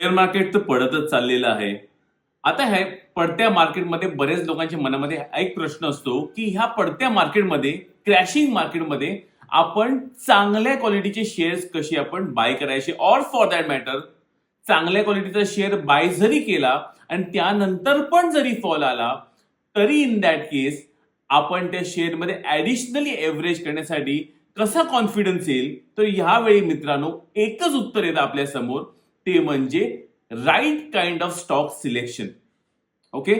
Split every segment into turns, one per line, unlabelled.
Share market तर पडतच चाललेलं आहे. आता हे पडत्या मार्केटमध्ये बरेच लोकांच्या मनामध्ये एक प्रश्न असतो की ह्या पडत्या मार्केटमध्ये क्रॅशिंग मार्केटमध्ये आपण चांगल्या क्वालिटीचे शेअर्स कशी आपण बाय करायचे? ऑर फॉर दॅट मॅटर चांगल्या क्वालिटीचा शेअर बाय जरी केला आणि त्यानंतर पण जरी फॉल आला तरी इन दॅट केस आपण त्या शेअरमध्ये ऍडिशनली एव्हरेज करण्यासाठी कसा कॉन्फिडन्स येईल? तर ह्यावेळी मित्रांनो एकच उत्तर येतं आपल्यासमोर. ते म्हणजे right kind of stock selection okay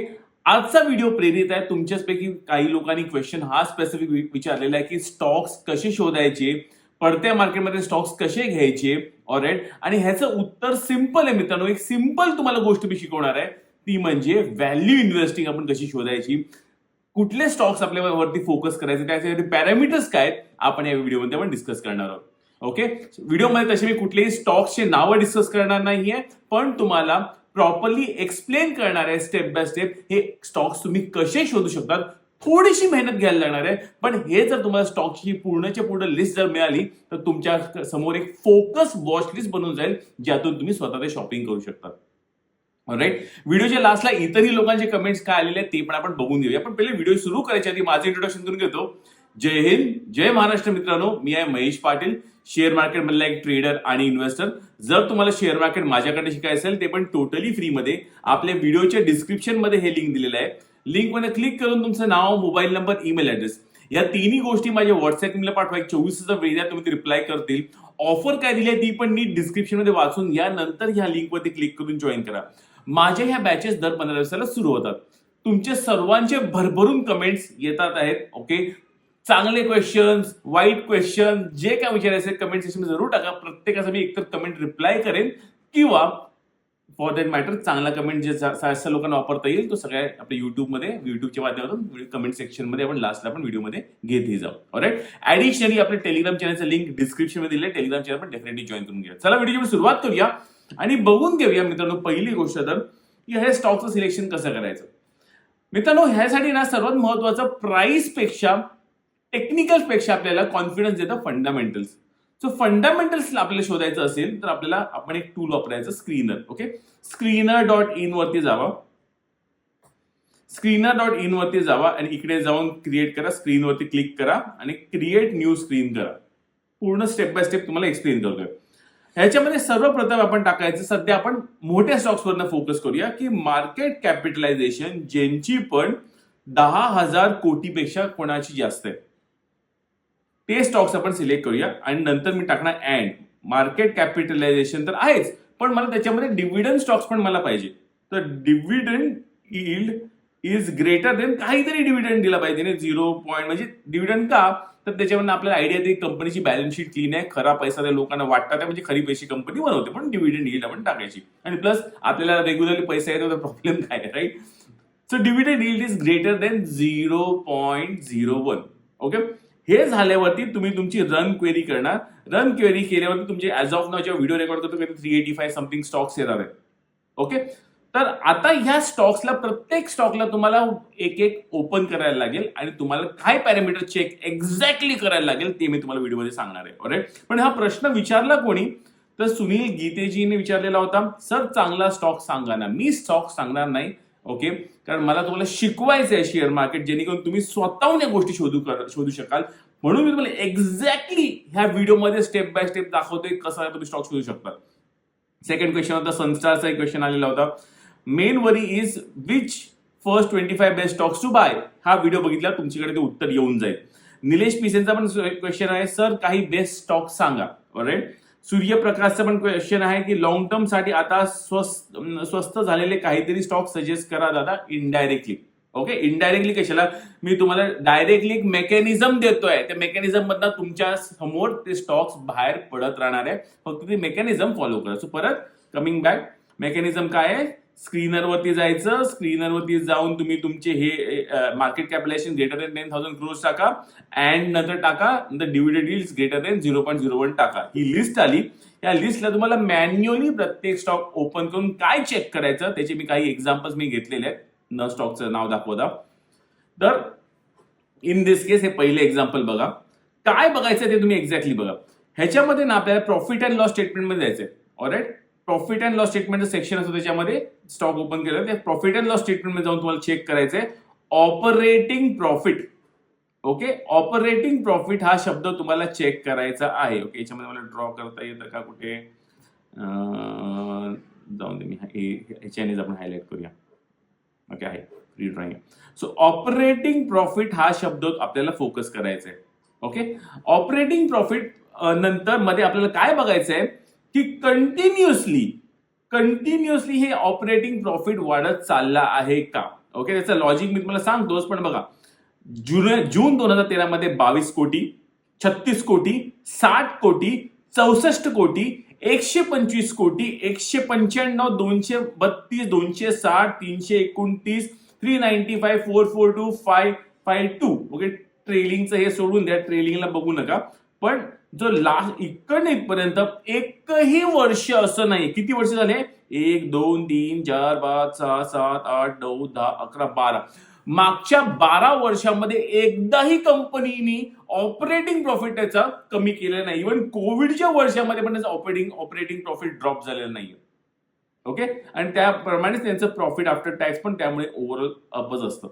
आजचा व्हिडिओ प्रेरित आहे. तुमच्याचपैकी काही लोकांनी क्वेश्चन हा स्पेसिफिक विचारलेला आहे की स्टॉक्स कसे शोधायचे? पडत्या मार्केटमध्ये स्टॉक्स कसे घ्यायचे? ऑरेट आणि ह्याचं उत्तर सिंपल आहे मित्रांनो. एक सिंपल तुम्हाला गोष्ट मी शिकवणार आहे. ती म्हणजे व्हॅल्यू इन्व्हेस्टिंग आपण कशी शोधायची? कुठले स्टॉक्स आपल्यावरती फोकस करायचे? त्यासाठी पॅरामीटर्स काय आहेत, आपण या व्हिडिओमध्ये आपण डिस्कस करणार आहोत. ओके व्हिडिओमध्ये तसे मी कुठलेही स्टॉक्सचे नावं डिस्कस करणार नाहीये पण तुम्हाला प्रॉपरली एक्सप्लेन करणार आहे स्टेप बाय स्टेप हे स्टॉक्स तुम्ही कसे शोधू शकतात. थोडीशी मेहनत घ्यायला लागणार आहे पण हे जर तुम्हाला स्टॉकची पूर्णच्या पूर्ण लिस्ट जर मिळाली तर तुमच्यासमोर एक फोकस वॉच लिस्ट बनून जाईल ज्यातून तुम्ही स्वतः ते शॉपिंग करू शकता. राईट व्हिडिओच्या लास्टला इतरही लोकांचे कमेंट्स काय आलेले आहेत ते पण आपण बघून घेऊया. पण पहिले व्हिडिओ सुरू करायच्या आधी माझं इंट्रोडक्शन करून घेतो. जय हिंद जय महाराष्ट्र मित्रांनो. मी आहे महेश पाटील. शेअर मार्केट मधला एक ट्रेडर आणि इन्व्हेस्टर. जर तुम्हाला शेअर मार्केट माझ्याकडे शिकायचं असेल ते पण टोटली फ्रीमध्ये आपल्या व्हिडिओच्या डिस्क्रिप्शनमध्ये हे लिंक दिलेलं आहे. लिंकमध्ये क्लिक करून तुमचं नाव मोबाईल नंबर ईमेल ऍड्रेस या तिन्ही गोष्टी माझ्या व्हॉट्सअप ईमेल पाठवा. एक चोवीस हजार वेळ द्या, तुम्ही रिप्लाय करतील. ऑफर काय दिली आहे ती पण नीट डिस्क्रिप्शनमध्ये वाचून या नंतर ह्या लिंकवरती क्लिक करून जॉईन करा. माझ्या ह्या बॅचेस दर पंधरा दिवसाला सुरू होतात. तुमचे सर्वांचे भरभरून कमेंट्स येतात आहेत ओके चांगले क्वेश्चन्स वाईट क्वेश्चन जे काय विचारायचे कमेंट सेक्शन जरूर टाका. प्रत्येकाचा मी एकतर कमेंट रिप्लाय करेन किंवा फॉर दॅट मॅटर चांगला कमेंट जे सहसा लोकांना वापरता येईल तो सगळ्या आपल्या युट्यूबमध्ये युट्यूबच्या माध्यमातून कमेंट सेक्शनमध्ये आपण लास्टला आपण व्हिडिओमध्ये घेतही जाऊ. राईट ऍडिशनली आपल्या टेलिग्राम चॅनलचा लिंक डिस्क्रिप्शनमध्ये दिले टेलिग्राम चॅनल पण डेफिनेटली जॉईन करून घ्या. चला व्हिडिओची सुरुवात करूया आणि बघून घेऊया मित्रांनो पहिली गोष्ट तर की हे स्टॉकचं सिलेक्शन कसं करायचं? मित्रांनो ह्यासाठी ना सर्वात महत्वाचं प्राईसपेक्षा टेक्निकल्सपेक्षा आपल्याला कॉन्फिडन्स देतं फंडामेंटल्स सो फंडामेंटल्स आपल्याला शोधायचं असेल तर आपल्याला आपण एक टूल वापरायचं screener okay screener dot in वरती जावा. स्क्रीनर डॉट इन वरती जावा आणि इकडे जाऊन क्रिएट करा स्क्रीनवरती क्लिक करा आणि क्रिएट न्यू स्क्रीन करा. पूर्ण स्टेप बाय स्टेप तुम्हाला एक्सप्लेन करतोय. ह्याच्यामध्ये सर्वप्रथम आपण टाकायचं सध्या आपण मोठ्या स्टॉक्स वरनं फोकस करूया की मार्केट कॅपिटलायझेशन ज्यांची पण दहा हजार कोटीपेक्षा कोणाची जास्त आहे. ते स्टॉक्स आपण सिलेक्ट करूया. आणि नंतर मी टाकणार अँड मार्केट कॅपिटलायझेशन तर आहेच पण मला त्याच्यामध्ये डिव्हिडंड स्टॉक्स पण मला पाहिजे. तर dividend yield is greater than काहीतरी डिव्हिडंड दिला पाहिजे. झिरो पॉईंट म्हणजे डिव्हिडंड का? तर त्याच्यावरून आपल्याला आयडिया येते कंपनीची बॅलन्स शीट क्लीन आहे खरा पैसा त्या लोकांना वाटतात म्हणजे खरी पैसे कंपनी बनवते पण डिव्हिडंड इल्ड आपण टाकायची. आणि प्लस आपल्याला रेग्युलरली पैसा येतो तर प्रॉब्लेम काय right so dividend yield is greater than zero point zero one okay हे झाल्यावरती तुम्ही तुमची रन क्वेरी करणार. रन क्वेरी केल्यावरती तुमचे ॲज ऑफ नाव जेव्हा व्हिडिओ रेकॉर्ड करतो कधी three eighty five something stocks येणार आहेत. ओके तर आता ह्या स्टॉक्सला प्रत्येक स्टॉकला तुम्हाला एक एक ओपन करायला लागेल आणि तुम्हाला काय पॅरामीटर चेक एक्झॅक्टली करायला लागेल ते मी तुम्हाला व्हिडिओमध्ये सांगणार आहे. ओके पण हा प्रश्न विचारला कोणी? तर सुनील गीतेजीने विचारलेला होता सर चांगला स्टॉक सांगा ना. मी स्टॉक सांगणार नाही. ओके? कारण मला तुम्हाला शिकवायचं आहे शेअर मार्केट जेणेकरून तुम्ही स्वतःहून या गोष्टी शोधू कर- शोधू शकाल. म्हणून मी तुम्हाला एक्झॅक्टली ह्या व्हिडिओमध्ये स्टेप बाय स्टेप दाखवतोय कसा तुम्ही स्टॉक शोधू शकता. सेकंड क्वेश्चन होता सनस्टारचा एक क्वेश्चन आलेला होता. Main worry is which first twenty five best stocks to buy हा व्हिडिओ बघितला तुमच्याकडे ते उत्तर येऊन जाईल. निलेश पिसेंचा पण क्वेश्चन आहे सर काही बेस्ट स्टॉक सांगा. राईट सूर्यप्रकाशचं पण क्वेश्चन आहे की लॉंग टर्मसाठी आता स्वस्त स्वस्त झालेले काहीतरी स्टॉक सजेस्ट करा दादा इनडायरेक्टली ओके इनडायरेक्टली कशाला? मी तुम्हाला डायरेक्टली एक मेकॅनिझम देतोय. त्या मेकॅनिझम मधनं तुमच्यासमोर ते स्टॉक्स बाहेर पडत राहणार आहे. फक्त ते मेकॅनिझम फॉलो करा. सो परत कमिंग बॅक मेकॅनिझम काय आहे? स्क्रीनरवरती जायचं. स्क्रीनरवरती जाऊन तुम्ही तुमचे हे market capitalization greater than ten thousand crores टाका अँड नंतर टाका नंतर dividend is greater than zero point zero one टाका. ही लिस्ट आली. या लिस्टला तुम्हाला मॅन्युअली प्रत्येक स्टॉक ओपन करून काय चेक करायचं त्याचे मी काही एक्झाम्पल्स मी घेतलेले आहेत. न स्टॉकचं नाव दाखवता. तर इन दिस केस हे पहिले एक्झाम्पल बघा. काय बघायचं ते तुम्ही एक्झॅक्टली बघा. ह्याच्यामध्ये ना आपल्याला प्रॉफिट अँड लॉस स्टेटमेंटमध्ये जायचंय. ऑलराईट प्रॉफिट अँड लॉस स्टेटमेंटचं सेक्शन असतं त्याच्यामध्ये. स्टॉक ओपन केलं. ते प्रॉफिट अँड लॉस स्टेटमेंटमध्ये जाऊन तुम्हाला चेक करायचंय. Operating profit okay operating profit हा शब्द तुम्हाला चेक करायचा आहे. ओके याच्यामध्ये मला ड्रॉ करता येतं का कुठे? जाऊन दे मी. हा- आपण हायलाईट करूया. ओके आहे. Free drawing so operating profit हा शब्द आपल्याला फोकस करायचा आहे ओके ऑपरेटिंग प्रॉफिट नंतर मध्ये आपल्याला काय बघायचं आहे की कंटिन्युअसली कंटिन्युअसली हे ऑपरेटिंग प्रॉफिट वाढत चालला आहे का? ओके त्याचं लॉजिक मी तुम्हाला सांगतोच पण बघा. जून जून दोन हजार तेरामध्ये बावीस कोटी छत्तीस कोटी साठ कोटी चौसष्ट कोटी एकशे पंचवीस कोटी एकशे पंच्याण्णव दोनशे बत्तीस दोनशे साठ तीनशे एकोणतीस three ninety five four four two five five two okay ट्रेलिंगचं हे सोडून द्या ट्रेलिंगला बघू नका. पण जो लास्ट इकडनं इथपर्यंत एकही वर्ष असं नाही. किती वर्ष झाले? एक दोन तीन चार पाच सहा सात आठ नऊ दहा अकरा बारा. मागच्या बारा वर्षामध्ये एकदाही कंपनीनी ऑपरेटिंग प्रॉफिट त्याचा कमी केलेला नाही. इव्हन कोविडच्या वर्षामध्ये पण त्याचा ऑपरेटिंग ऑपरेटिंग प्रॉफिट ड्रॉप झालेलं नाहीये. ओके आणि त्याप्रमाणेच त्यांचं प्रॉफिट आफ्टर टॅक्स पण त्यामुळे ओव्हरऑल अपच असतं.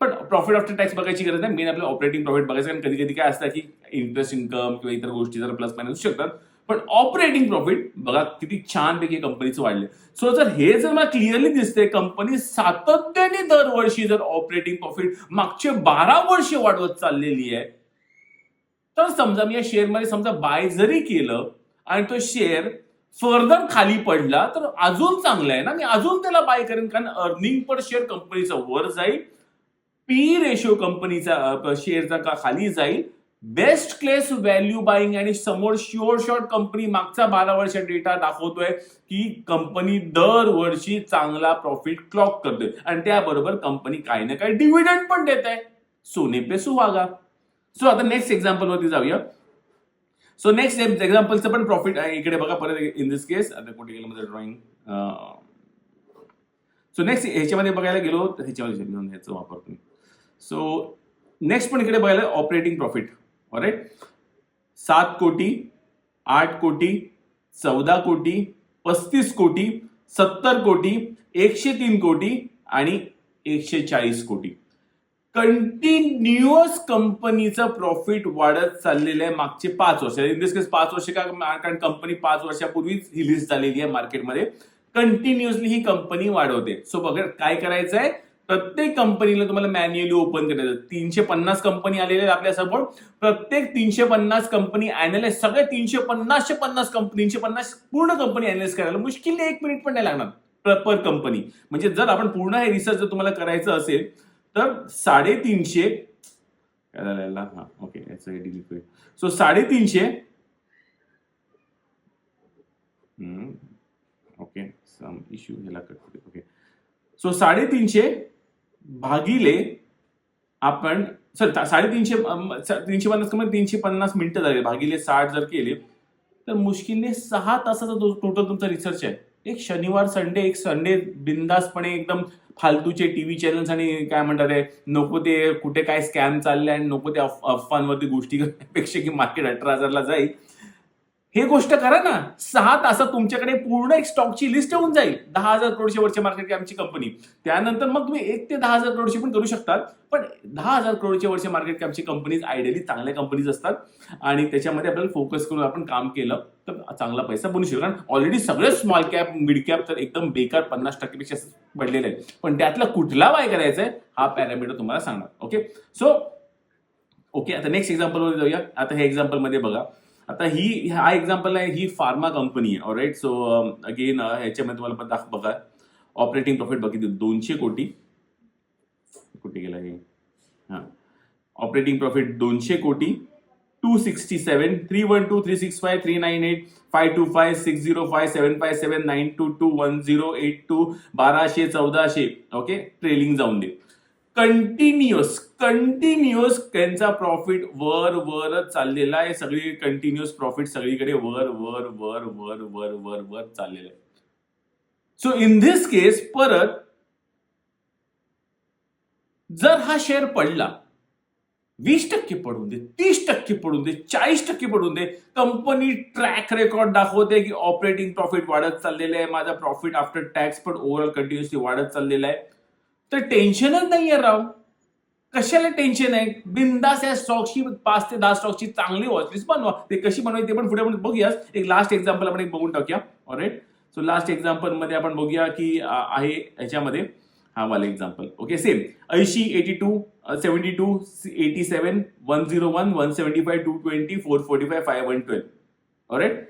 पण प्रॉफिट आफ्टर टॅक्स बघायची गरज नाही. मेन आपलं ऑपरेटिंग प्रॉफिट बघायचं कारण कधी कधी काय असतं की इंटरेस्ट इन्कम किंवा इतर गोष्टी जर प्लस मायनस असू शकतात. पण ऑपरेटिंग प्रॉफिट बघा किती छानपैकी कंपनीचं वाढले सो जर हे जर मला क्लिअरली दिसते कंपनी सातत्याने दरवर्षी जर ऑपरेटिंग प्रॉफिट मागचे बारा वर्ष वाढवत चाललेली आहे तर समजा मी या शेअरमध्ये समजा बाय जरी केलं आणि तो शेअर फर्दर खाली पडला तर अजून चांगला आहे ना. मी अजून त्याला बाय करेन. कारण अर्निंग पर शेअर कंपनीचं वर जाईल. पी रेशो कंपनीचा शेअरचा का खाली जाईल. बेस्ट क्लेस व्हॅल्यू बाईंग आणि समोर शुअर शॉर्ट कंपनी मागचा बारा वर्ष डेटा दाखवतोय की कंपनी दरवर्षी चांगला प्रॉफिट क्लॉक करते आणि त्याबरोबर कंपनी काही ना काही डिव्हिडंड पण देत आहे सोने पे सुहागा. सो आता नेक्स्ट एक्झाम्पल वरती जाऊया. सो नेक्स्ट एक्झाम्पलचं पण प्रॉफिट आहे. इकडे बघा परत इन दिस केस आता कुठे गेलं माझं ड्रॉइंग सो नेक्स्ट ह्याच्यामध्ये बघायला गेलो तर ह्याच्यामध्ये वापर तुम्ही. सो नेक्स्ट पण इकडे बघायला ऑपरेटिंग प्रॉफिट राईट सात कोटी आठ कोटी चौदा कोटी पस्तीस कोटी सत्तर कोटी एकशे तीन कोटी आणि एकशे चाळीस कोटी. कंटिन्युअस कंपनीचं प्रॉफिट वाढत चाललेलं आहे मागचे पाच वर्ष. इन दिस केस पाच वर्ष का? कारण कंपनी पाच वर्षापूर्वीच रिलीज झालेली आहे मार्केटमध्ये कंटिन्युअसली ही कंपनी वाढवते. सो बघा काय करायचं आहे प्रत्येक कंपनीला तुम्हाला मॅन्युअली ओपन करायचं तीनशे पन्नास कंपनी आलेल्या आहेत आपल्यासमोर. प्रत्येक तीनशे पन्नास कंपनी अॅनालाइज सगळे तीनशे पन्नासशे पन्नास कंपनी तीनशे पन्नास पूर्ण कंपनी अॅनालाइज करायला मुश्किल एक मिनिट पण नाही लागणार. पर कंपनी म्हणजे जर आपण पूर्ण हे रिसर्च जर तुम्हाला करायचं असेल तर साडेतीनशे काय झालं हा ओके याचं डिलीट करूया सो साडेतीनशे ओके सम इश्यू ह्याला कट ओके सो साडेतीनशे भागिले आपण सर साडेतीनशे तीनशे पन्नास कमी तीनशे पन्नास मिनिटं झाले भागिले साठ जर केले तर मुश्किलने सहा तासाचा टोटल तुमचा रिसर्च आहे. एक शनिवार संडे एक संडे बिंदासपणे एकदम फालतूचे टी व्ही चॅनल्स आणि काय म्हणतात नको ते कुठे काय स्कॅम चालले आणि नको ते अफ- अफवांवरती गोष्टी करण्यापेक्षा की मार्केट अठरा हजारला जाईल. हे गोष्ट करा ना. सहा तासात तुमच्याकडे पूर्ण एक स्टॉकची लिस्ट होऊन जाईल. दहा हजार करोडच्या वरच्या मार्केट आमची कंपनी त्यानंतर मग तुम्ही एक ते दहा हजार करोडची पण करू शकतात. पण दहा हजार करोडच्या वरच्या मार्केट कॅपची कंपनीज आयडियली चांगल्या कंपनीज असतात. आणि त्याच्यामध्ये आपल्याला फोकस करून आपण काम केलं तर चांगला पैसा बनू शकतो. कारण ऑलरेडी सगळे स्मॉल कॅप मिड कॅप तर एकदम बेकार पन्नास टक्केपेक्षा पडलेले आहेत पण त्यातला कुठला बाय करायचा आहे हा पॅरामीटर तुम्हाला सांगणार. ओके सो ओके आता नेक्स्ट एक्झाम्पलमध्ये जाऊया. आता हे एक्झाम्पलमध्ये बघा. आता ही हा एक्झाम्पल आहे ही फार्मा कंपनी आहे राईट सो अगेन ह्याच्यामध्ये तुम्हाला पण दाख बघा. ऑपरेटिंग प्रॉफिट बघितलं दोनशे कोटी. कुठे गेला हे? हां. ऑपरेटिंग प्रॉफिट दोनशे कोटी. Two sixty seven three one two three six five three nine eight five two five six zero five seven five seven nine two two one zero eight two बाराशे चौदाशे. ओके ट्रेलिंग जाऊन दे. Continuous continuous त्यांचा profit वर वरच चाललेला आहे. सगळी कंटिन्युअस प्रॉफिट सगळीकडे वर वर वर वर वर वर वर चाललेलं आहे. सो इन धिस केस परत जर हा शेअर पडला वीस टक्के पडून दे तीस टक्के पडून दे चाळीस टक्के पडून दे कंपनी ट्रॅक रेकॉर्ड दाखवते की ऑपरेटिंग प्रॉफिट वाढत चाललेलं आहे माझा प्रॉफिट आफ्टर टॅक्स पण ओव्हरऑल कंटिन्युअसली वाढत चाललेला आहे. तर टेन्शनच नाहीये राव. कशाला टेन्शन आहे? बिंदास या स्टॉकची पाच ते दहा स्टॉकची चांगली वॉचलिस्ट बनवा. ते कशी बनवायची ते पण पुढे आपण बघूया एक लास्ट एक्झाम्पल आपण एक बघून टाकूया. ऑलराईट सो लास्ट एक्झाम्पलमध्ये आपण बघूया की आहे ह्याच्यामध्ये हा वाला एक्झाम्पल ओके सेम ऐंशी eighty two seventy two eighty seven one zero one one seventy five two twenty four forty five five one twelve alright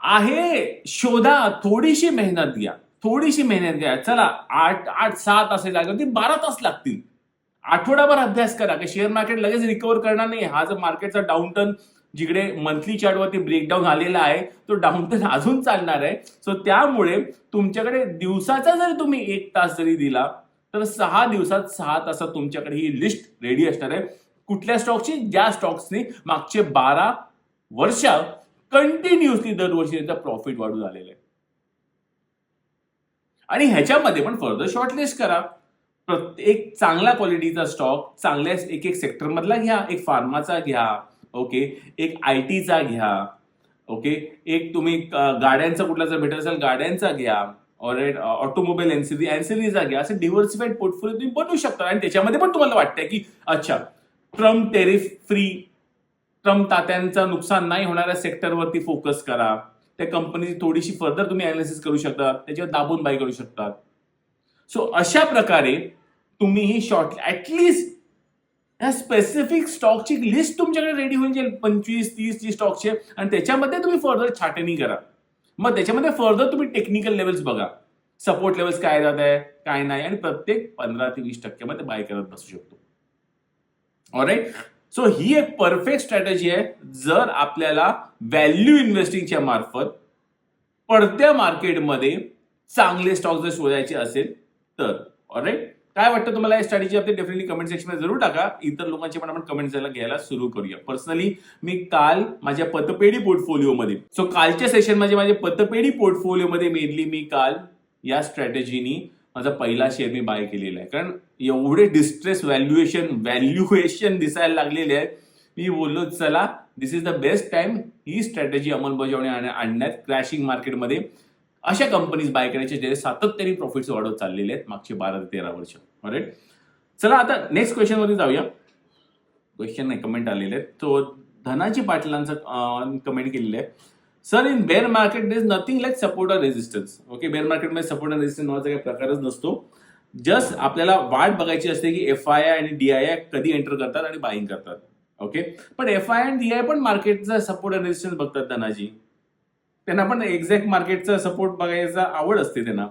आहे. शोधा. थोडीशी मेहनत घ्या. थोडीशी मेहनत घ्या. चला आठ आठ सहा तास लागतील बारा तास लागतील. आठवडाभर अभ्यास करा. की शेअर मार्केट लगेच रिकवर करणार नाही. हा जर मार्केटचा डाऊनटर्न जिकडे मंथली चार्टवरती ब्रेकडाऊन आलेला आहे तो डाऊनटर्न अजून चालणार आहे. सो त्यामुळे तुमच्याकडे दिवसाचा जरी तुम्ही एक तास जरी दिला तर सहा दिवसात सहा तासात तुमच्याकडे ही लिस्ट रेडी असणार आहे. कुठल्या स्टॉकची ज्या स्टॉक्सनी मागचे बारा वर्ष कंटिन्युअसली दरवर्षी त्यांचा प्रॉफिट वाढू झालेला आहे. आणि ह्याच्यामध्ये पण फर्दर शॉर्टलिस्ट करा. प्रत्येक चांगल्या क्वालिटीचा स्टॉक चांगल्या एक एक सेक्टरमधला घ्या एक फार्माचा घ्या ओके एक आय टीचा घ्या ओके एक तुम्ही गाड्यांचा कुठला जर भेटत असेल गाड्यांचा घ्या ऑरेट ऑटोमोबाईल एनसीडी एनसीडीचा घ्या. असे डिव्हर्सिफाईड पोर्टफोलिओ तुम्ही बनवू शकता. आणि त्याच्यामध्ये पण तुम्हाला वाटतंय की अच्छा ट्रम्प टेरिफ फ्री ट्रम्प तात्यांचं नुकसान नाही होणाऱ्या सेक्टरवरती फोकस करा. त्या कंपनीची थोडीशी फर्दर तुम्ही अनालिसिस करू शकता त्याच्यावर दाबून बाय करू शकतात. सो अशा प्रकारे तुम्ही ही शॉर्ट ऍटलिस्ट या स्पेसिफिक स्टॉकची लिस्ट तुमच्याकडे रेडी होऊन जाईल. पंचवीस तीस ती स्टॉकचे आणि त्याच्यामध्ये तुम्ही फर्दर छाटणी करा. मग त्याच्यामध्ये फर्दर तुम्ही टेक्निकल लेवल्स बघा. सपोर्ट लेवल्स काय जात आहे काय नाही. आणि प्रत्येक पंधरा ते वीस टक्क्यामध्ये बाय करत बसू शकतो. ऑलराईट सो ही एक परफेक्ट स्ट्रॅटेजी आहे. जर आपल्याला व्हॅल्यू इन्व्हेस्टिंगच्या मार्फत पडत्या मार्केटमध्ये चांगले स्टॉक जर शोधायचे असेल तर. ऑलराईट काय वाटतं तुम्हाला या स्ट्रॅटेजी आपली डेफिनेटली कमेंट सेक्शनमध्ये जरूर टाका. इतर लोकांचे पण आपण कमेंट घ्यायला सुरू करूया. पर्सनली मी काल माझ्या पतपेढी पोर्टफोलिओमध्ये सो कालच्या सेशनमध्ये माझ्या पतपेढी पोर्टफोलिओमध्ये मेनली मी काल या स्ट्रॅटेजीनी माझा पहिला शेअर मी बाय केलेला आहे. कारण एवढे डिस्ट्रेस व्हॅल्युएशन व्हॅल्युएशन दिसायला लागलेले आहेत. मी बोललो चला this is the best time he strategy अंमलबजावणी आणण्यात क्रॅशिंग मार्केटमध्ये अशा कंपनीज बाय करायचे जे सातत्याने प्रॉफिट्स वाढवत चाललेले आहेत मागचे बारा ते तेरा वर्ष. राईट चला आता नेक्स्ट क्वेश्चनमध्ये जाऊया. क्वेश्चन नाही कमेंट आलेले आहेत. तो धनाजी पाटलांचा कमेंट केलेलं आहे sir in bear market is nothing like support or resistance okay bear मार्केटमध्ये सपोर्ट अँड रेजिस्टन्स नावाचा काही प्रकारच नसतो. जस्ट आपल्याला वाट बघायची असते की एफ आय आय आणि डी आय आय कधी एंटर करतात आणि बाईंग करतात. ओके पण एफ आय आणि डी आय पण मार्केटचा सपोर्ट अँड रेजिस्टन्स बघतात धनाजी. त्यांना पण एक्झॅक्ट मार्केटचा सपोर्ट बघायचा आवड असते त्यांना.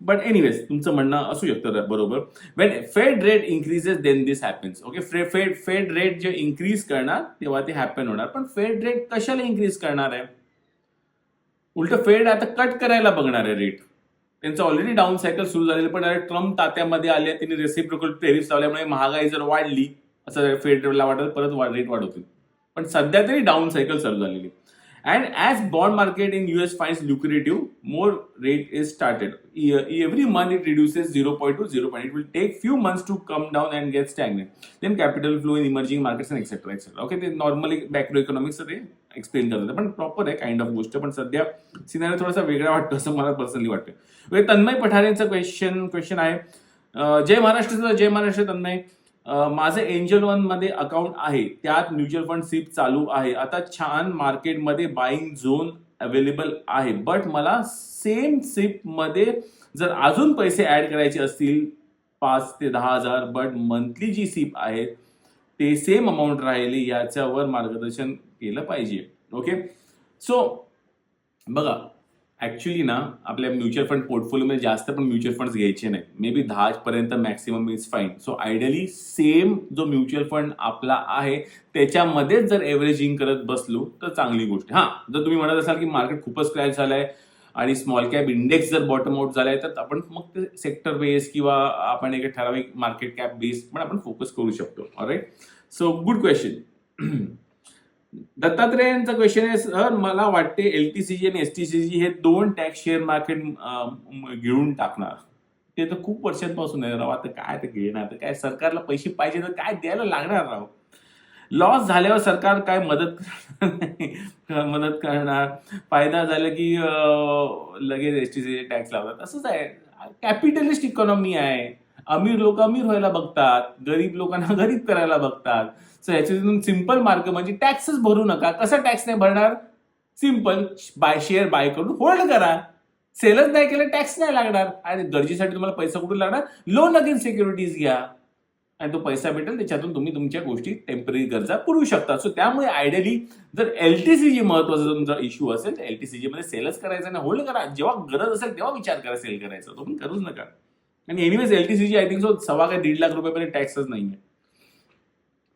बट एनिवेज तुमचं म्हणणं असू शकतं बरोबर. When Fed rate increases then this happens okay Fed Fed rate जे इन्क्रीज करणार तेव्हा ते हॅपन होणार. पण फेड रेट कशाला इन्क्रीज करणार आहे? उलट फेड आता कट करायला बघणार आहे रेट त्यांचं ऑलरेडी डाऊन सायकल सुरू झालेलं पण अरे ट्रम्प तात्यामध्ये आले त्यांनी रेसिप्रोकल टेरिफ लावल्यामुळे महागाई जर वाढली असं फेडला वाटत परत रेट वाढवतील पण सध्या तरी डाऊन सायकल चालू झालेली and as bond market in US finds lucrative more rate is started every month it reduces zero point two zero point it will take few months to come down and get stagnate then capital flow in emerging markets and etcetera etcetera okay ते normally macro economics ते explain करतात पण proper आहे kind of गोष्ट. पण सध्या scenery थोडासा वेगळा वाटतो असं मला पर्सनली वाटतं म्हणजे तन्मय पठारेंचं क्वेश्चन क्वेश्चन आहे. जय महाराष्ट्र जय महाराष्ट्र तन्मय. माझं एंजल वनमध्ये अकाउंट आहे. त्यात म्युच्युअल फंड सिप चालू आहे. आता छान मार्केटमध्ये बाईंग झोन अवेलेबल आहे. बट मला सेम सिपमध्ये जर अजून पैसे ऍड करायचे असतील पाच ते दहा हजार बट मंथली जी सिप आहे ते सेम अमाऊंट राहिली याच्यावर मार्गदर्शन केलं पाहिजे. ओके सो बघा ऍक्च्युली ना आपल्या म्युच्युअल फंड पोर्टफोलिओमध्ये जास्त पण म्युच्युअल फंड घ्यायचे नाही मे बी दहापर्यंत maximum is fine so ideally same जो म्युच्युअल फंड आपला आहे त्याच्यामध्येच जर एव्हरेजिंग करत बसलो तर चांगली गोष्ट. हा जर तुम्ही म्हणत असाल की मार्केट खूपच क्रॅश आहे आणि स्मॉल कॅप इंडेक्स जर बॉटम आउट झालाय तर आपण मग ते सेक्टर बेस किंवा आपण एक ठराविक मार्केट कॅप बेस पण आपण फोकस करू शकतो. ऑलराईट सो गुड क्वेश्चन दत्तात्रेयांचा क्वेश्चन आहे सर मला वाटते एलटीसीजी आणि एसटीसीजी हे दोन टॅक्स शेअर मार्केट घेऊन टाकणार. ते तर खूप वर्षांपासून आहे राव आता काय तर घेणार? तर काय सरकारला पैसे पाहिजे तर काय द्यायला लागणार राव? लॉस झाल्यावर सरकार काय मदत करणार? मदत करणार? फायदा झाला की लगेच एस टी सी टॅक्स लावतात असंच आहे. कॅपिटलिस्ट इकॉनॉमी आहे. अमीर लोक अमीर व्हायला बघतात गरीब लोकांना गरीब करायला बघतात. सो याच्यातून सिंपल मार्ग म्हणजे टॅक्सच भरू नका. कसा टॅक्स नाही भरणार? सिंपल बाय शेअर बाय करून होल्ड करा. सेलच नाही केलं टॅक्स नाही लागणार. आणि गरजेसाठी तुम्हाला पैसा कुठून लागणार? लोन अगेन्स्ट सिक्युरिटीज घ्या. आणि तो पैसा भेटेल त्याच्यातून तुम्ही तुमच्या गोष्टी टेंपररी गरजा पुरवू शकता. सो त्यामुळे आयडियली जर एलटीसीजी महत्त्वाचा तुमचा इश्यू असेल तर एलटीसीजी मध्ये सेलच करायचा आणि होल्ड करा. जेव्हा गरज असेल तेव्हा विचार करा सेल करायचा. तुम्ही करूच नका. आणि anyways LTCG I think so सव्वा काय दीड लाख रुपयापर्यंत टॅक्सच नाहीये.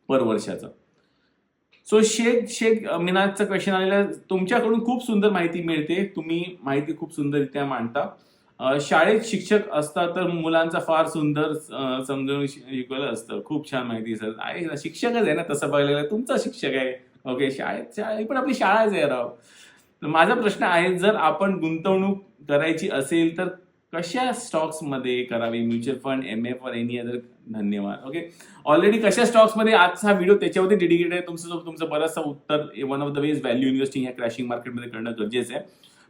पर वर्षाचा. सो शेख शेख मिनाजचा क्वेश्चन आलेला तुमच्याकडून खूप सुंदर माहिती मिळते. तुम्ही माहिती खूप सुंदररित्या मांडता. शाळेत शिक्षक असतात तर मुलांचा फार सुंदर समजून शिकवलं असतं. खूप छान माहिती सर. आहे ना शिक्षकच आहे ना तसं बघायला तुमचा शिक्षक आहे. ओके शाळेत शाळा पण आपली शाळाच आहे राव. तर माझा प्रश्न आहे जर आपण गुंतवणूक करायची असेल तर कशा स्टॉक्समध्ये करावी? म्युच्युअल फंड एम एफ और एनी अदर धन्यवाद. ओके ऑलरेडी कशा स्टॉक्समध्ये आजचा हा व्हिडिओ त्याच्यावरती डेडिकेटेड आहे. तुमचं तुमचं बरंचसं उत्तर one of the ways value investing या क्रॅशिंग मार्केटमध्ये करणं गरजेचं आहे.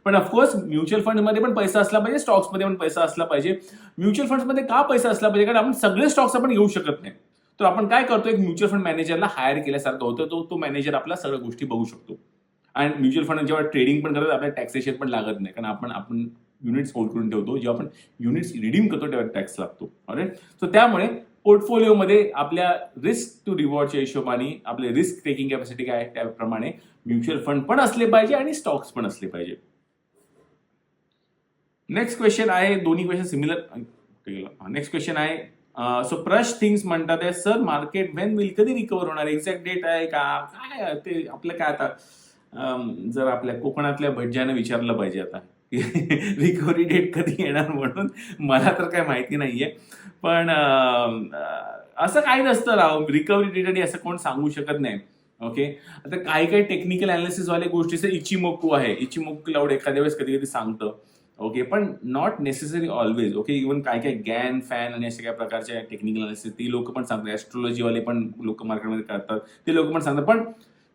पण ऑफकोर्स म्युच्युअल फंडमध्ये पण पैसा असला पाहिजे स्टॉक्समध्ये पण पैसा असला पाहिजे. म्युच्युअल फंड्समध्ये का पैसा असला पाहिजे? कारण आपण सगळे स्टॉक्स आपण घेऊ शकत नाही. तर आपण काय करतो एक म्युच्युअल फंड मॅनेजरला हायर केल्यासारखं होतं. तो तो मॅनेजर आपल्या सगळ्या गोष्टी बघू शकतो. आणि म्युच्युअल फंड जेव्हा ट्रेडिंग पण करत आपल्याला टॅक्सेशन पण लागत नाही. कारण आपण आपण युनिट्स होल्ड करून ठेवतो जेव्हा आपण युनिट्स रिडीम करतो तेव्हा टॅक्स लागतो. ऑलराईट सो त्यामुळे पोर्टफोलिओमध्ये आपल्या रिस्क टू रिवॉर्डच्या हिशोबाने आपले रिस्क टेकिंग कॅपॅसिटी काय आहे त्याप्रमाणे म्युच्युअल फंड पण असले पाहिजे आणि स्टॉक्स पण असले पाहिजे. नेक्स्ट क्वेश्चन आहे दोन्ही क्वेश्चन सिमिलर नेक्स्ट क्वेश्चन आहे. सो प्रश थिंग्स म्हणतात आहे सर मार्केट वेन विल कधी रिकवर होणार? एक्झॅक्ट डेट आहे का? काय ते? आपलं काय आता? जर आपल्या कोकणातल्या भटज्यानं विचारलं पाहिजे आता. रिकव्हरी डेट कधी येणार म्हणून मला तर काय माहिती नाहीये. पण असं काही नसतं राव. रिकव्हरी डेट आणि असं कोण सांगू शकत नाही. ओके आता काही काही टेक्निकल अनालिसिस वाले गोष्टीचं इचिमोकू आहे. इचिमोकू क्लाउड एखाद्या वेळेस कधी कधी सांगतं. ओके पण not necessary always okay even काय काय गॅन फॅन आणि अशा काय प्रकारच्या टेक्निकल अनालिसिस ती लोक पण सांगतात. ॲस्ट्रॉलॉजीवाले पण लोक मार्केटमध्ये करतात. ते लोक पण सांगतात. पण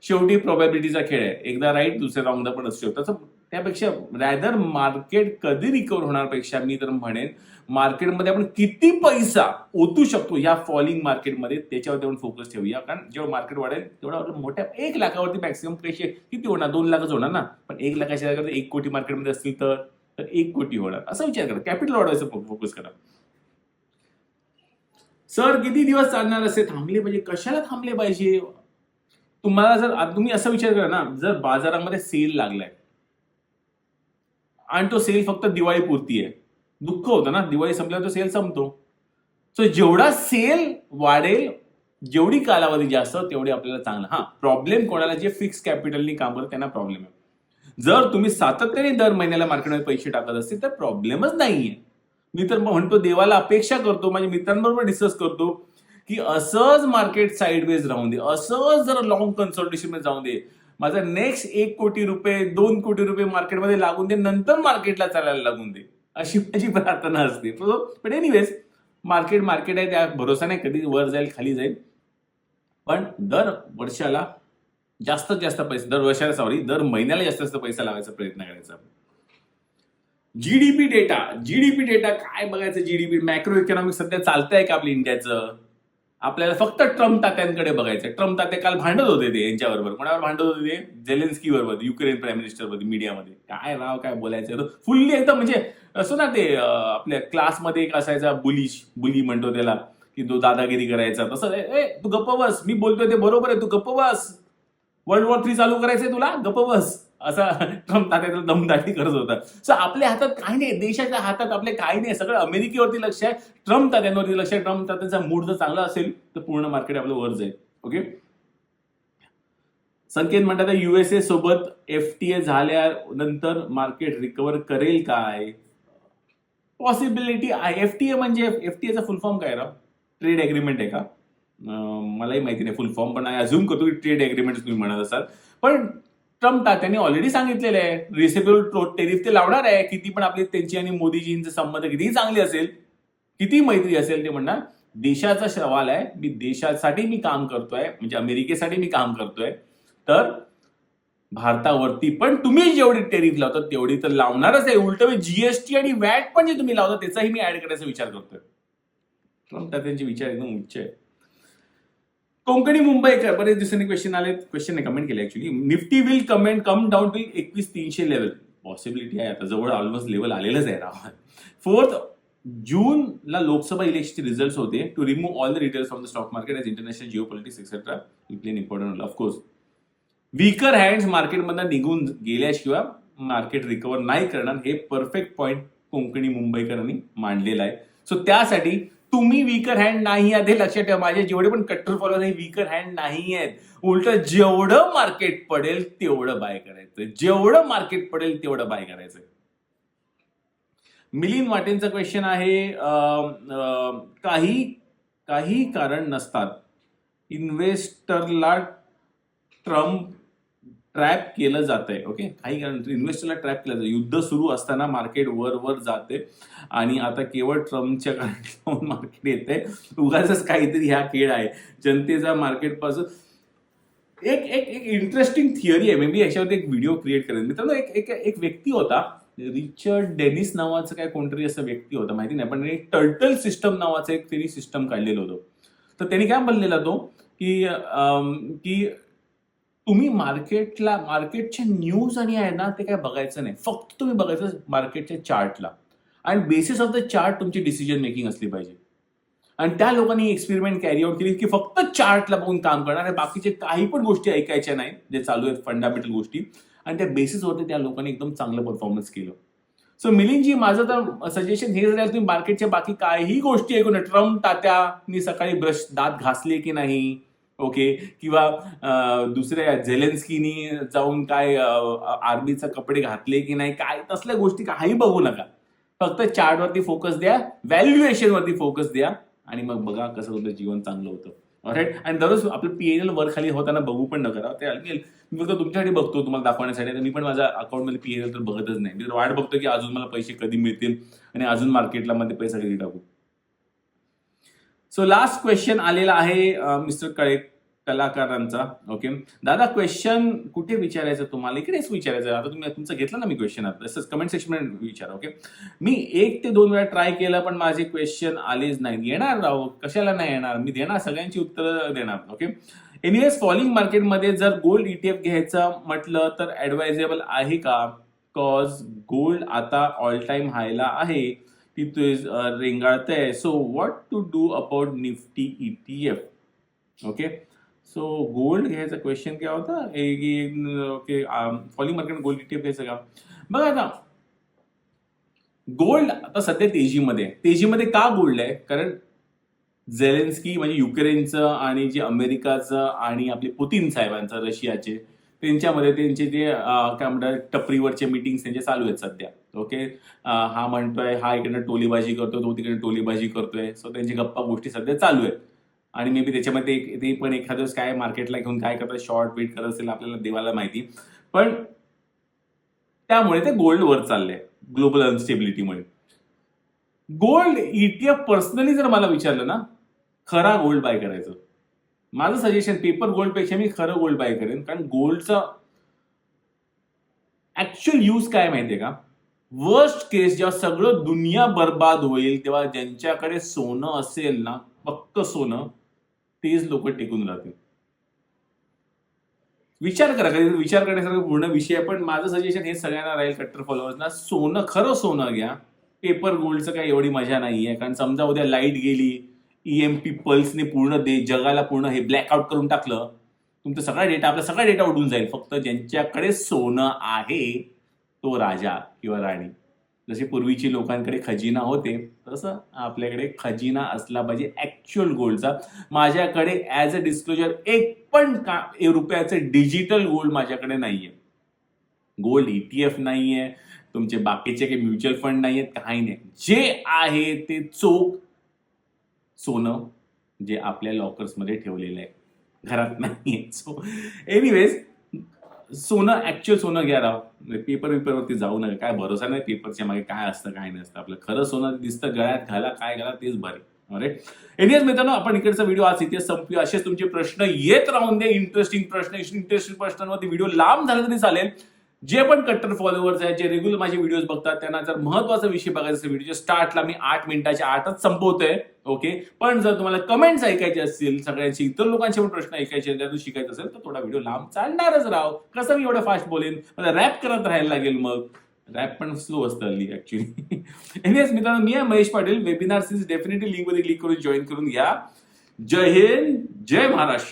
शेवटी प्रॉबॅबिलिटीचा खेळ आहे. एकदा राईट दुसऱ्या राऊंडला पण असू शकतो. तसं त्यापेक्षा रॅदर मार्केट कधी रिकवर होणार पेक्षा मी तर म्हणेन मार्केटमध्ये आपण किती पैसा ओतू शकतो या फॉलिंग मार्केटमध्ये त्याच्यावरती आपण फोकस ठेवूया. कारण जेव्हा मार्केट वाढेल तेवढा मोठ्या एक लाखावरती मॅक्सिमम पैसे किती होणार? दोन लाखच होणार ना. पण एक लाखाच्या जागा एक कोटी मार्केटमध्ये असतील तर तर एक कोटी होणार. असा विचार करा. कॅपिटल वाढवायचं फोकस करा. सर किती दिवस चालणार असे थांबले पाहिजे. कशाला थांबले पाहिजे? तुम्हाला जर तुम्ही असा विचार करा ना जर बाजारामध्ये सेल लागलाय आणि तो सेल फक्त दिवाळी पुरती आहे. दुःख होतं ना दिवाळी संपल्यावर तो सेल संपतो. सो जेवढा सेल वाढेल जेवढी कालावधी जास्त तेवढी आपल्याला चांगलं. हा प्रॉब्लेम कोणाला? जे फिक्स कॅपिटलनी काम करत त्यांना प्रॉब्लेम आहे. जर तुम्ही सातत्याने दर महिन्याला मार्केटमध्ये पैसे टाकत असतील तर प्रॉब्लेमच नाहीये. मी तर म्हणतो देवाला अपेक्षा करतो माझ्या मित्रांबरोबर डिस्कस करतो की असंच मार्केट साईडवेज राहून दे असंच जर लॉंग कन्सल्टेशनमध्ये जाऊन दे. माझा नेक्स्ट एक कोटी रुपये दोन कोटी रुपये मार्केटमध्ये लागून दे नंतर मार्केटला चालायला लागून दे. अशी माझी प्रार्थना असते. पण एनिवेज मार्केट मार्केट आहे त्या भरोसा नाही कधी वर जाईल खाली जाईल. पण दर वर्षाला जास्तीत जास्त पैसे दर वर्षाला सॉरी दर महिन्याला जास्तीत जास्त पैसा लावायचा प्रयत्न करायचा. जीडीपी डेटा जीडीपी डेटा काय बघायचं जीडीपी मॅक्रो इकॉनॉमिक सध्या चालतंय का आपल्या इंडियाचं आपल्याला फक्त ट्रम्प तात्यांकडे बघायचं ट्रम्प तात्या काल भांडत होते ते यांच्याबरोबर. कोणावर भांडत होते ते? जेलेन्स्की बरोबर युक्रेन प्राईम मिनिस्टरमध्ये. मीडियामध्ये काय राव काय बोलायचं फुल्ली एकदम म्हणजे असं ना ते आपल्या क्लासमध्ये एक असायचा बुलिश बुली म्हणतो त्याला की तो दादागिरी करायचा. तसं ए, ए, तू गप्प बस. मी बोलतोय ते बरोबर आहे. तू गप्प बस. वर्ल्ड वॉर थ्री चालू करायचंय तुला? गप्प बस. असा ट्रम्प तात्याला दमदाटी करत होता. सो आपल्या हातात काही नाही देशाच्या हातात आपले काही नाही सगळं अमेरिकेवरती लक्ष आहे ट्रम्प तात्यांवरती लक्ष आहे ट्रम्प तात्यांचा मूड जर चांगला असेल तर पूर्ण मार्केट आपलं वर जाईल ओके संकेत म्हणतात युएसए सोबत एफ ए झाल्यानंतर मार्केट रिकवर करेल काय? पॉसिबिलिटी आहे. एफ ए म्हणजे एफटीएचा फुल फॉर्म काय राव ट्रेड एग्रीमेंट आहे का? मलाही माहिती नाही फुल फॉर्म पण अझ्युम करतो की ट्रेड एग्रीमेंट तुम्ही म्हणत असाल पण ट्रम्प तात्यांनी ऑलरेडी सांगितलेलं आहे. रिसेबल टेरिफ ते लावणार आहे. किती पण आपली त्यांची आणि मोदीजींचे संबंध कितीही चांगले असेल किती मैत्री असेल ते म्हणणार देशाचा सवाल आहे मी देशासाठी मी काम करतोय म्हणजे अमेरिकेसाठी मी काम करतोय. तर भारतावरती पण तुम्ही जेवढी टेरिफ लावतात तेवढी तर लावणारच आहे. उलट जीएसटी आणि वॅट पण जे तुम्ही लावता त्याचाही मी ऍड करायचा विचार करतोय. ट्रम्प त्यांचे विचार एकदम उच्च आहे. कोंकणी मुंबई बरेच दिवसांनी क्वेश्चन आले क्वेश्चन नाही कमेंट केले actually Nifty will comment come down to एकवीस तीनशे लेवल पॉसिबिलिटी आहे. आता जवळ ऑलमोस्ट लेवल आलेलंच आहे राव. फोर्थ जूनला लोकसभा इलेक्शनचे रिझल्ट होते. To remove all the details from the stock market as international geopolitics etcetera plain important of course weaker hands मार्केटमधनं निघून गेल्याशिवाय मार्केट रिकवर नाही करणार. हे परफेक्ट पॉईंट कोंकणी मुंबईकरांनी मांडलेलं आहे. सो त्यासाठी तुम्ही वीकर हँड नाही आधी लक्षात ठेवा. माझे जेवढे पण कट्टर फॉलोअर हे वीकर हँड नाही आहेत. उलट जेवढं मार्केट पडेल तेवढं बाय करायचं. जेवढं मार्केट पडेल तेवढं बाय करायचं. मिलिंद वाटेंचा क्वेश्चन आहे काही काही कारण नसतात. इन्व्हेस्टरला ट्रम्प ट्रॅप केलं जात आहे ओके? काही कारण इन्व्हेस्टरला ट्रॅप केलं जातं युद्ध सुरू असताना मार्केट वर वर जाते आणि आता केवळ ट्रम्पच्या कारण मार्केट येते उगाच काहीतरी ह्या खेळ आहे. जनतेचा मार्केटपासून एक एक एक इंटरेस्टिंग थिअरी आहे. मे बी याच्यावरती एक व्हिडिओ क्रिएट करेन. मित्रांनो एक एक एक व्यक्ती होता. रिचर्ड डेनिस नावाचं काय कोणतरी असं व्यक्ती होता माहिती नाही. पण टर्टल सिस्टम नावाचं एक त्यांनी सिस्टम काढलेलं होतं. तर त्यांनी काय म्हणलेला तो? की की तुम्ही मार्केटला मार्केटचे न्यूज आणि आहे ना ते काय बघायचं नाही. फक्त तुम्ही बघायचं मार्केटच्या चार्टला. आणि बेसिस ऑफ द चार्ट तुमची डिसिजन मेकिंग असली पाहिजे. आणि त्या लोकांनी एक्सपेरिमेंट कॅरी आउट केली की फक्त चार्टला बघून काम करणार आणि बाकीचे काही पण गोष्टी ऐकायच्या नाही जे चालू आहेत फंडामेंटल गोष्टी. आणि त्या बेसिसवरती त्या लोकांनी एकदम चांगलं परफॉर्मन्स केलं. सो मिलिंदजी माझं तर सजेशन हे झालं तुम्ही मार्केटच्या बाकी काही गोष्टी ऐकून ट्रम्प तात्यानी सकाळी ब्रश दात घासले की नाही? ओके? किंवा दुसऱ्या झेलेन्स्कीनी जाऊन काय आर्मीचा कपडे घातले की नाही काय? तसल्या गोष्टी काही बघू नका. फक्त चार्टवरती फोकस द्या व्हॅल्युएशन वरती फोकस द्या आणि मग बघा कसं तुमचं जीवन चांगलं होतं. राईट आणि दररोज आपलं पीएनएल वर खाली होताना बघू पण न करा ते मी मी फक्त तुमच्यासाठी बघतो तुम्हाला दाखवण्यासाठी. तर मी पण माझ्या अकाउंटमध्ये पीएनएल तर बघतच नाही. मी तर वाट बघतो की अजून मला पैसे कधी मिळतील आणि अजून मार्केटला मध्ये पैसा कधी टाकू. सो लास्ट क्वेश्चन आलेला आहे मिस्टर कळे कलाकारांचा. ओके दादा क्वेश्चन कुठे विचारायचं तुम्हाला? इकडेच विचारायचं. आता तुम्ही तुमचं घेतलं ना मी क्वेश्चन आता. तसंच कमेंट सेक्शनमध्ये विचारा ओके मी एक ते दोन वेळा ट्राय केलं पण माझे क्वेश्चन आलेच नाही येणार राहू कशाला नाही येणार? मी देणार सगळ्यांची उत्तरं देणार ओके एनिवेज फॉलिंग मार्केटमध्ये जर गोल्ड ईटीएफ घ्यायचं म्हटलं तर ऍडवायझेबल आहे का? कॉज गोल्ड आता ऑल टाइम हायला आहे. ती ते uh, रेंगाळतंय. So what to do about Nifty E T F okay so gold घ्यायचा क्वेश्चन काय होता? Okay falling market gold ETF घ्यायचं का? बघा आता. गोल्ड आता सध्या तेजीमध्ये तेजीमध्ये का गोल्ड आहे? कारण झेलेन्स्की म्हणजे युक्रेनचं आणि जे अमेरिकाचं आणि आपले पुतीन साहेबांचं रशियाचे त्यांच्यामध्ये त्यांचे जे काय म्हणतात टपरीवरचे मिटिंग्स त्यांचे चालू आहेत सध्या. ओके हा म्हणतोय हा इकडनं टोलीबाजी करतोय तो तिकडे टोलीबाजी करतोय. सो त्यांची गप्पा गोष्टी सध्या चालू आहेत. आणि मे बी त्याच्यामध्ये ते पण एखाद्या काय मार्केटला घेऊन काय करतात शॉर्ट वेट करत असेल आपल्याला देवाला माहिती. पण त्यामुळे ते गोल्ड वर चालले ग्लोबल अनस्टेबिलिटीमुळे गोल्ड ईटीएफ पर्सनली जर मला विचारलं ना खरा गोल्ड बाय करायचं. माझं सजेशन पेपर गोल्डपेक्षा मी खरं गोल्ड बाय करेन. कारण गोल्डचा ऍक्च्युअल यूज काय माहितीये का? वर्स्ट केस जेव्हा सगळं दुनिया बर्बाद होईल तेव्हा ज्यांच्याकडे सोनं असेल ना फक्त सोनं तेच लोक टिकून राहतील. विचार करा कधी विचार करण्यासारखं पूर्ण विषय आहे पण माझं सजेशन हे सगळ्यांना राहील कट्टर फॉलोअर्सना सोनं खरं सोनं घ्या. पेपर गोल्डचं काही एवढी मजा नाही आहे कारण समजा उद्या लाइट गेली ईएमपी पल्सने पूर्ण दे जगाला पूर्ण हे ब्लॅकआउट करून टाकलं तुमचा सगळा डेटा आपला सगळा डेटा उडून जाईल. फक्त ज्यांच्याकडे सोनं आहे तो राजा किंवा राणी. जसे पूर्वीची लोकांकडे खजिना होते तसं आपल्याकडे खजिना असला पाहिजे ऍक्च्युअल गोल्डचा माझ्याकडे ऍज अ डिस्क्लोजर एक पण का रुपयाचं डिजिटल गोल्ड माझ्याकडे नाहीये. गोल्ड ईटीएफ नाहीये तुमचे बाकीचे काही म्युच्युअल फंड नाहीयेत काही नाही. जे आहे ते चोख सोनं जे आपल्या लॉकर्समध्ये ठेवलेलं आहे. घरात नाही सो एनिवेज सोनं ऍक्च्युअल सोनं घ्या राव. म्हणजे पेपर पेपरवरती जाऊ नका. काय भरोसा नाही पेपरच्या मागे काय असतं काय नसतं. आपलं खरं सोनं दिसतं गळ्यात घाला काय घाला तेच बरे अरे एनियस मित्रांनो आपण इकडचा व्हिडिओ आज इथे संपूया. असेच तुमचे प्रश्न येत राहून दे इंटरेस्टिंग प्रश्न इंटरेस्टिंग प्रश्नांवरती व्हिडिओ लांब झाला तरी चालेल. जे पण कट्टर फॉलोअर्स आहेत जे रेग्युलर माझे व्हिडिओज बघतात त्यांना जर महत्त्वाचा विषय बघायचा असेल स्टार्टला मी आठ मिनिटाच्या आठच संपवतोय ओके पण जर तुम्हाला कमेंट्स ऐकायचे असतील सगळ्यांचे इतर लोकांचे पण प्रश्न ऐकायचे त्यातून शिकायचं असेल तर थोडा व्हिडिओ लांब चालणारच राव. कसं मी एवढं फास्ट बोलेन? मला रॅप करत राहायला लागेल मग. रॅप पण स्लो असतं हल्ली ऍक्च्युली एनिवेज मित्रांनो मी आहे महेश पाटील. वेबिनार सीज डेफिनेटली लिंकमध्ये क्लिक करून जॉईन करून घ्या. जय हिंद जय महाराष्ट्र.